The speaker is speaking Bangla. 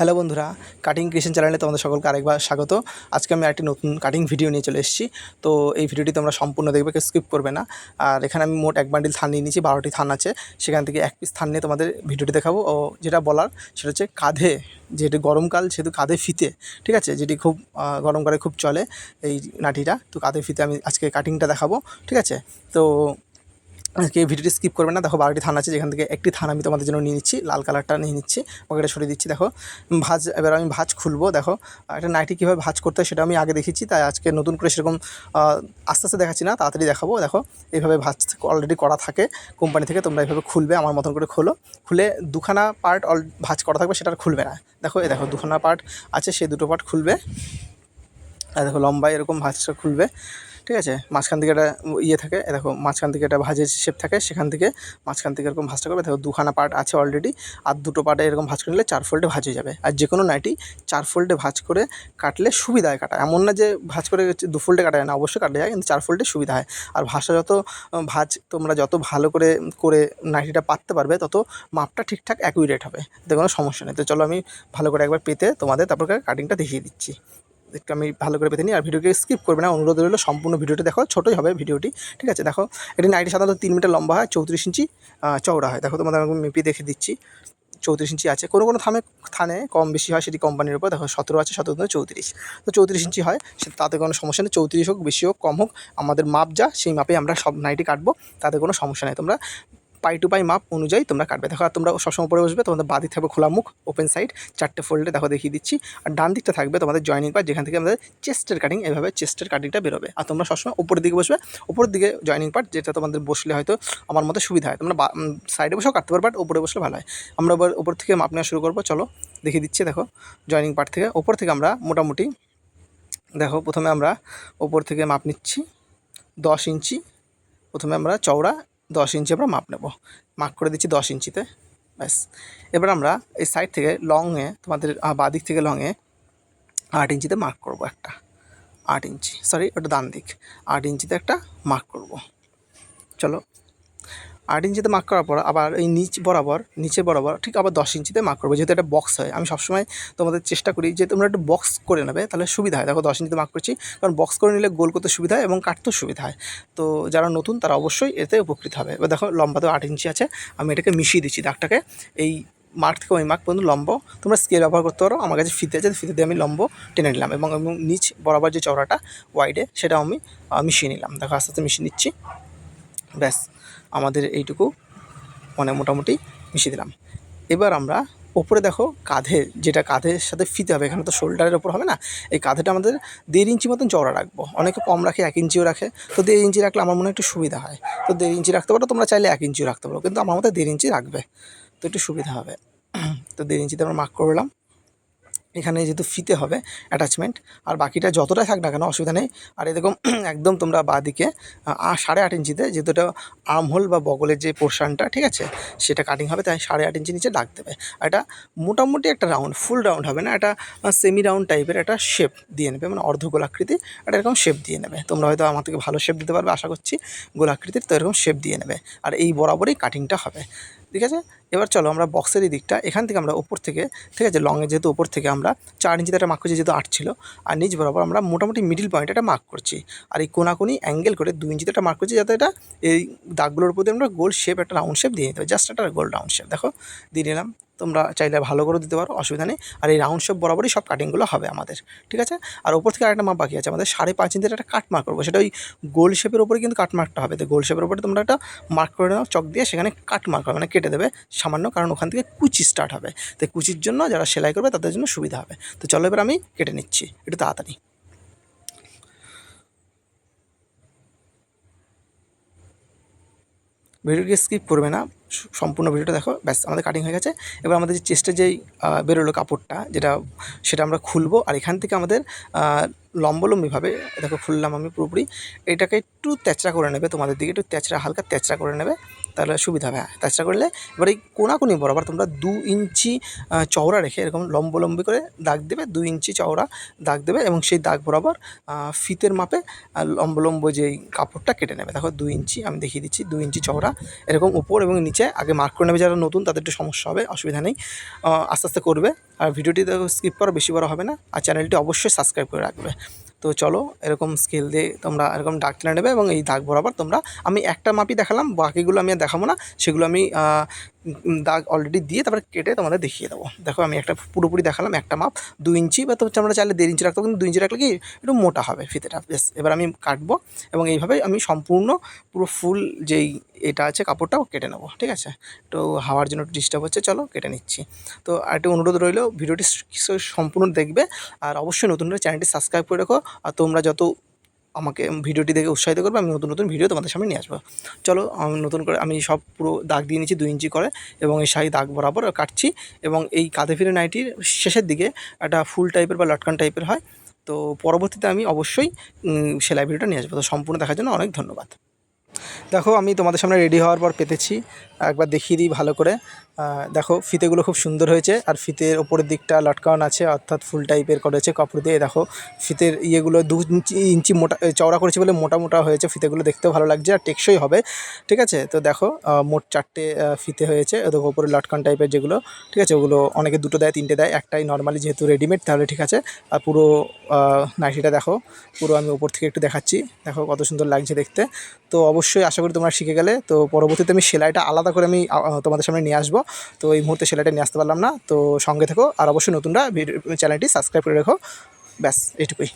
হ্যালো বন্ধুরা কাটিং ক্রিয়েশন চ্যানেলে তোমাদের সকলকে আরেকবার স্বাগত। আজকে আমি একটি নতুন কাটিং ভিডিও নিয়ে চলে এসেছি। তো এই ভিডিওটি তোমরা সম্পূর্ণ দেখবে, কেউ স্কিপ করবে না। আর এখানে আমি মোট এক বান্ডিল থান নিয়ে নিয়েছি, বারোটি থান আছে। সেখান থেকে এক পিস থান নিয়ে তোমাদের ভিডিওটি দেখাবো। ও যেটা বলার, সেটা হচ্ছে কাঁধে, যেহেতু গরমকাল, সেহেতু কাঁধে ফিতে, ঠিক আছে? যেটি খুব গরমকালে খুব চলে এই নাটিটা। তো কাঁধে ফিতে আমি আজকে কাটিংটা দেখাবো, ঠিক আছে? তো আজকে ভিডিওটি স্কিপ করবে না। দেখো, বারোটি থান আছে, যেখান থেকে একটি থান আমি তোমাদের জন্য নিয়ে নিচ্ছি। লাল কালারটা নিয়ে নিচ্ছি, পকেটে সরিয়ে দিচ্ছি, দেখো। ভাজ, এবার আমি ভাজ খুলবো, দেখো। একটা নাইটি কীভাবে ভাজ করতে হয় সেটা আমি আগে দেখেছি তাই আজকে নতুন করে সেরকম আস্তে আস্তে দেখাচ্ছি না, তাড়াতাড়ি দেখাবো, দেখো। এইভাবে ভাজ অলরেডি করা থাকে কোম্পানি থেকে, তোমরা এইভাবে খুলবে, আমার মতন করে খোলো। খুলে দুখানা পার্ট অল ভাজ করা থাকবে, সেটা আর খুলবে না। দেখো, এই দেখো, দুখানা পার্ট আছে সেই দুটো পার্ট খুলবে। আর দেখো, লম্বায় এরকম ভাজটা খুলবে। ঠিক আছে? মাঝখান থেকে একটা ইয়ে থাকে দেখো, মাঝখান থেকে একটা ভাজের শেপ থাকে, সেখান থেকে মাঝখান থেকে এরকম ভাজটা করবে। দেখো, দুখানা পার্ট আছে অলরেডি আর দুটো পার্টে এরকম ভাঁজ করে নিলে চার ফোল্ডে ভাজ হয়ে যাবে। আর যে কোনো নাইটি চার ফোল্ডে ভাজ করে কাটলে সুবিধা হয় কাটা এমন না যে ভাঁজ করে দু ফোল্ডে কাটা যায় না, অবশ্যই কাটা যায়, কিন্তু চার ফোল্ডে সুবিধা হয়। আর ভাষা যত ভাঁজ তোমরা যত ভালো করে করে নাইটিটা পাততে পারবে, তত মাপটা ঠিকঠাক অ্যাকুরেট হবে। এতে কোনো সমস্যা নেই। তো চলো আমি ভালো করে একবার পেতে তোমাদের, তারপর কাটিংটা দেখিয়ে দিচ্ছি। একটু আমি ভালো করে পেতে নিই আর ভিডিওকে স্কিপ করবে না। অনুরোধ রইল সম্পূর্ণ ভিডিওটি দেখো, ছোটোই হবে ভিডিওটি, ঠিক আছে? দেখো, এটি নাইটি সাধারণত তিন মিটার লম্বা হয়, চৌত্রিশ ইঞ্চি চওড়া হয়। দেখো, তোমাদের আমি মেপে দেখে দিচ্ছি। চৌত্রিশ ইঞ্চি আছে। কোনো কোনো থামে, থানে কম বেশি হয় সেটি কোম্পানির উপর। দেখো, সতেরো আছে, সতেরো চৌত্রিশ। তো চৌত্রিশ ইঞ্চি হয়, সে, তাতে কোনো সমস্যা নেই। চৌত্রিশ হোক, বেশি হোক, কম হোক, আমাদের মাপ যা, সেই মাপে আমরা সব নাইটি কাটবো, তাতে কোনো সমস্যা নেই। তোমরা পাই টু পাই মাপ অনুযায়ী তোমরা কাটবে। দেখো, আর তোমরা সবসময় পরে বসবে, তোমাদের বাঁ দিক থাকবে খোলা মুখ ওপেন সাইড চারটে ফোল্ডে দেখো দেখিয়ে দিচ্ছি। আর ডান দিকটা থাকবে তোমাদের জয়েনিং পার্ট যেখান থেকে আমাদের চেস্টের কাটিং এভাবে চেস্টের কাটিংটা বেরোবে। আর তোমরা সবসময় উপরের দিকে বসবে, উপরের দিকে জয়েনিং পার্ট যেটা তোমাদের বসলে হয়তো আমার মতে সুবিধা হয়। তোমরা সাইডে বসেও কাটতে পারবে বাট উপরে বসলে ভালো হয়। আমরা এবার উপর থেকে মাপ নেওয়া শুরু করব, চলো দেখিয়ে দিচ্ছি, দেখো জয়েনিং পার্ট থেকে। ওপর থেকে আমরা মোটামুটি, দেখো প্রথমে আমরা ওপর থেকে মাপ নিচ্ছি, দশ ইঞ্চি। প্রথমে আমরা চওড়া দশ ইঞ্চি আমরা মাপ নেব। মাপ করে দিচ্ছি দশ ইঞ্চিতে। ব্যাস। এবার আমরা এই সাইড থেকে লংয়ে তোমাদের বাদিক থেকে লংয়ে আট ইঞ্চিতে মার্ক করব একটা। আট ইঞ্চি। সরি ওটা ডান দিক। আট ইঞ্চিতে একটা মার্ক করব। চলো। আট ইঞ্চিতে মার্ক করার পর আবার এই নিচ বরাবর নিচে বরাবর ঠিক আবার দশ ইঞ্চিতে মার্ক করব। যেহেতু একটা বক্স হয়, আমি সবসময় তোমাদের চেষ্টা করি যে তোমরা একটা বক্স করে নেবে, তাহলে সুবিধা হয়। দেখো দশ ইঞ্চিতে মার্ক করছি, কারণ বক্স করে নিলে গোল করতে সুবিধা হয় এবং কাটতেও সুবিধা হয়। তো যারা নতুন, তারা অবশ্যই এতে উপকৃত হবে। এবার দেখো লম্বা তো আট ইঞ্চি আছে, আমি এটাকে মিশিয়ে দিচ্ছি দাগটাকে। এই মার্ক থেকে ওই মার্ক পর্যন্ত লম্ব, তোমরা স্কেল ব্যবহার করতে পারো। আমার কাছে ফিতে আছে ফিতে দিয়ে আমি লম্ব টেনে নিলাম এবং এবং নিচ বরাবর যে চওড়াটা ওয়াইডে সেটাও আমি মিশিয়ে নিলাম। দেখো আস্তে আস্তে মিশিয়ে নিচ্ছি। ব্যাস, আমাদের এইটুকু মানে মোটামুটি মিশিয়ে দিলাম। এবার আমরা ওপরে দেখো কাঁধে, যেটা কাঁধের সাথে ফিতে হবে, এখানে তো শোল্ডারের ওপর হবে না? এই কাঁধেটা আমাদের দেড় ইঞ্চি মতন চওড়া রাখব। অনেকে কম রাখে, এক ইঞ্চিও রাখে। তো দেড় ইঞ্চি রাখলে আমার মনে একটু সুবিধা হয়। তো দেড় ইঞ্চি রাখতে পারো, তোমরা চাইলে এক ইঞ্চিও রাখতে পারো। কিন্তু আমার মতে দেড় ইঞ্চি রাখবে। তো একটু সুবিধা হবে। তো দেড় ইঞ্চিতে আমরা মার্ক করলাম এখানে যেহেতু ফিতে হবে অ্যাটাচমেন্ট আর বাকিটা যতটাই থাক না কেন অসুবিধা নেই। আর এরকম একদম তোমরা বাঁদিকে সাড়ে আট ইঞ্চিতে, যেহেতু এটা আর্মহোল বা বগলের যে পোর্শনটা ঠিক আছে? সেটা কাটিং হবে, তাই সাড়ে আট ইঞ্চি নিচে ডাক দেবে আর এটা মোটামুটি একটা রাউন্ড ফুল রাউন্ড হবে না, এটা সেমি রাউন্ড টাইপের একটা শেপ দিয়ে নেবে মানে অর্ধ গোলাকৃতি একটা এরকম শেপ দিয়ে নেবে। তোমরা হয়তো আমার থেকে ভালো শেপ দিতে পারবে, আশা করছি গোলাকৃতির তো এরকম শেপ দিয়ে নেবে। আর এই বরাবরই কাটিংটা হবে। ঠিক আছে? এবার চলো আমরা বক্সের এই দিকটা, এখান থেকে আমরা ওপর থেকে, ঠিক আছে? লংয়ে যেহেতু ওপর থেকে আমরা চার ইঞ্চিতে একটা মার্ক করছি, যেহেতু আট ছিল, আর নিচ বরাবর আমরা মোটামুটি মিডিল পয়েন্টে একটা মার্ক করছি। আর এই কোনাকুনি অ্যাঙ্গেল করে দু ইঞ্চিতে একটা মার্ক করছি, যাতে এটা এই দাগগুলোর উপর দিয়ে আমরা গোল শেপ একটা রাউন্ড শেপ দিয়ে নিতে হবে জাস্ট একটা গোল রাউন্ড শেপ দেখো? দিয়ে নিলাম। তোমরা চাইলে ভালো করে দিতে পারো, অসুবিধা নেই। আর এই রাউন্ড শেপ বরাবরই সব কাটিংগুলো হবে আমাদের, ঠিক আছে? আর ওপর থেকে আরেকটা মাপ বাকি আছে, আমাদের সাড়ে পাঁচ ইঞ্চির একটা কাট মার্ক করব। সেটা ওই গোল শেপের উপরে কিন্তু কাট মার্কটা হবে। তো গোল শেপের উপরে তোমরা একটা মার্ক করে নাও, চক দিয়ে সেখানে কাট মার্ক হবে মানে কেটে দেবে সামান্য, কারণ ওখান থেকে কুচি স্টার্ট হবে। তো কুচির জন্য যারা সেলাই করবে তাদের জন্য সুবিধা হবে। তো চলো এবার আমি কেটে নিচ্ছি, একটু তাড়াতাড়ি। ভিডিওকে স্কিপ করবে না। সম্পূর্ণ ভিডিওটা দেখো, ব্যাস, আমাদের কাটিং হয়ে গেছে। এবার আমাদের যে চেস্টে যেই বেরোলো কাপড়টা, যেটা, সেটা আমরা খুলবো, আর এখান থেকে আমাদের লম্বলম্বিভাবে, দেখো খুললাম আমি পুরোপুরি, এটাকে একটু তেচড়া করে নেবে তোমাদের দিকে, একটু তেচড়া হালকা তেচড়া করে নেবে, তাহলে সুবিধা হবে। হ্যাঁ তেচড়া করলে, এবার এই কোনাকুনি বরাবর তোমরা দু ইঞ্চি চওড়া রেখে এরকম লম্বলম্বি করে দাগ দেবে, দু ইঞ্চি চওড়া দাগ দেবে, এবং সেই দাগ বরাবর ফিতের মাপে লম্বলম্ব যেই কাপড়টা কেটে নেবে। দেখো দু ইঞ্চি, আমি দেখিয়ে দিচ্ছি, দু ইঞ্চি চওড়া, এরকম উপর এবং নিচে আগে মার্ক করে নেবে যারা নতুন, তাদের একটু সমস্যা হবে, অসুবিধা নেই। আস্তে আস্তে করবে। আর ভিডিওটি স্কিপ করা, বেশি বড় হবে না। আর চ্যানেলটি অবশ্যই সাবস্ক্রাইব করে রাখবে। তো চলো, এরকম স্কেল দিয়ে তোমরা এরকম দাগ টেনে নেবে এবং এই দাগ বরাবর তোমরা, আমি একটা মাপই দেখালাম, বাকিগুলো আমি আর দেখাবো না। সেগুলো আমি দাগ অলরেডি দিয়ে তারপরে কেটে তোমাদের দেখিয়ে দেবো। দেখো, আমি একটা পুরোপুরি দেখালাম, একটা মাপ দু ইঞ্চি, বা তোমরা চাইলে দেড় ইঞ্চি রাখতে কিন্তু দু ইঞ্চি রাখলে কি, একটু মোটা হবে ফিতেটা। বেশ এবার আমি কাটবো এবং এইভাবে আমি সম্পূর্ণ, পুরো ফুল যেই এটা আছে, কাপড়টাও কেটে নেব, ঠিক আছে? তো হাওয়ার জন্য ডিস্টার্ব হচ্ছে, চলো কেটে নিচ্ছি। তো আরেকটি অনুরোধ রইল, ভিডিওটি সম্পূর্ণ দেখবে, আর অবশ্যই নতুন হলে চ্যানেলটি সাবস্ক্রাইব করে রাখো, আর তোমরা যত আমাকে ভিডিওটি দেখে উৎসাহিত করবে, আমি নতুন নতুন ভিডিও তোমাদের সামনে নিয়ে আসব। চলো, আমি নতুন করে, আমি সব পুরো দাগ দিয়ে নিচ্ছি দুই ইঞ্চি করে, এবং এই শাড়ি দাগ বরাবর কাটছি, এবং এই কাঁধে ফিরে নাইটির শেষের দিকে একটা ফুল টাইপের বা লটকান টাইপের হয়। তো পরবর্তীতে আমি অবশ্যই সেলাই ভিডিওটা নিয়ে আসব। তো সম্পূর্ণ দেখার জন্য অনেক ধন্যবাদ। দেখো আমি তোমাদের সামনে রেডি হওয়ার পর পেতেছি। একবার দেখিয়ে দিই ভালো করে। দেখো, ফিতেগুলো খুব সুন্দর হয়েছে। আর ফিতের ওপরের দিকটা লটকান আছে, অর্থাৎ ফুল টাইপের করেছে কাপড় দিয়ে। দেখো, ফিতের ইয়েগুলো দু ইঞ্চি ইঞ্চি মোটা চওড়া করেছে বলে মোটা মোটা হয়েছে ফিতেগুলো, দেখতেও ভালো লাগছে আর টেকসই হবে। ঠিক আছে? তো দেখো মোট চারটে ফিতে হয়েছে। দেখো, ওপরে লটকান টাইপের যেগুলো, ঠিক আছে? ওগুলো অনেকে দুটো দেয়, তিনটে দেয়, একটাই নর্মালি যেহেতু রেডিমেড তাহলে ঠিক আছে। আর পুরো নাইটিটা দেখো, পুরো আমি ওপর থেকে একটু দেখাচ্ছি। দেখো, কত সুন্দর লাগছে দেখতে। তো অবশ্যই আশা করি তোমরা শিখে গেলে। তো পরবর্তীতে আমি সেলাইটা আলাদা করে আমি তোমাদের সামনে নিয়ে আসব। তো এই মুহূর্তে সেলাইটা নিয়ে আসতে পারলাম না। তো সঙ্গে থেকো, আর অবশ্যই নতুনরা চ্যানেলটি সাবস্ক্রাইব করে রেখো। ব্যাস, এইটুকুই।